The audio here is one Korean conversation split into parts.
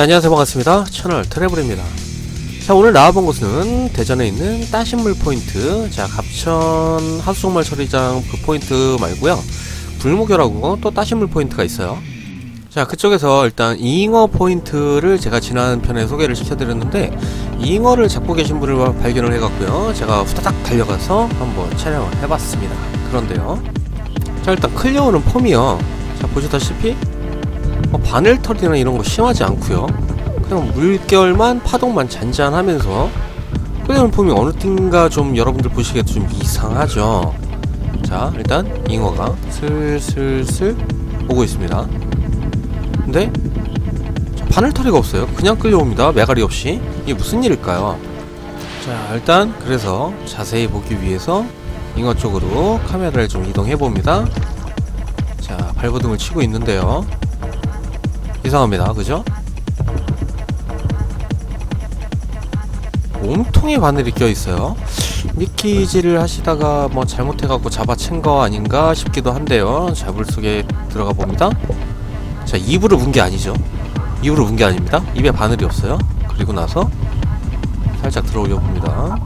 자, 안녕하세요. 반갑습니다. 채널 트래블입니다. 자, 오늘 나와본 곳은 대전에 있는 따신물 포인트. 자, 갑천 하수종말 처리장 그 포인트 말고요 불무교라고 또 따신물 포인트가 있어요. 자, 그쪽에서 일단 잉어 포인트를 제가 지난 편에 소개를 시켜드렸는데, 잉어를 잡고 계신 분을 발견을 해갖고요. 제가 후다닥 달려가서 한번 촬영을 해봤습니다. 그런데요. 자, 일단 클리어는 폼이요. 자, 보시다시피 뭐 바늘털이나 이런 거 심하지 않고요. 그냥 물결만 파동만 잔잔하면서 끓여놓은 폼이 어느 띵가 좀 여러분들 보시기에도 좀 이상하죠. 자 일단 잉어가 슬슬슬 오고 있습니다. 근데 자, 바늘털이가 없어요. 그냥 끌려옵니다. 매가리 없이 이게 무슨 일일까요? 자 일단 그래서 자세히 보기 위해서 잉어 쪽으로 카메라를 좀 이동해 봅니다. 자 발버둥을 치고 있는데요. 이상합니다. 그죠? 몸통에 바늘이 껴있어요. 미끼질을 하시다가 뭐 잘못해갖고 잡아챈 거 아닌가 싶기도 한데요. 자, 물속에 들어가 봅니다. 자, 입으로 문 게 아니죠. 입으로 문 게 아닙니다. 입에 바늘이 없어요. 그리고 나서 살짝 들어 올려 봅니다.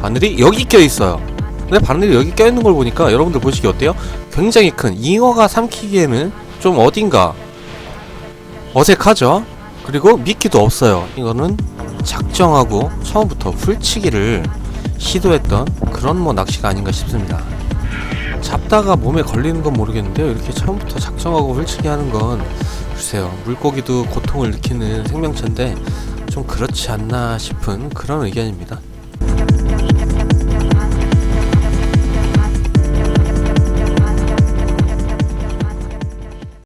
바늘이 여기 껴있어요. 근데 바늘이 여기 껴있는 걸 보니까 여러분들 보시기 어때요? 굉장히 큰 잉어가 삼키기에는 좀 어딘가 어색하죠? 그리고 미끼도 없어요. 이거는 작정하고 처음부터 풀치기를 시도했던 그런 뭐 낚시가 아닌가 싶습니다. 잡다가 몸에 걸리는 건 모르겠는데요. 이렇게 처음부터 작정하고 풀치기 하는 건 글쎄요. 물고기도 고통을 느끼는 생명체인데 좀 그렇지 않나 싶은 그런 의견입니다.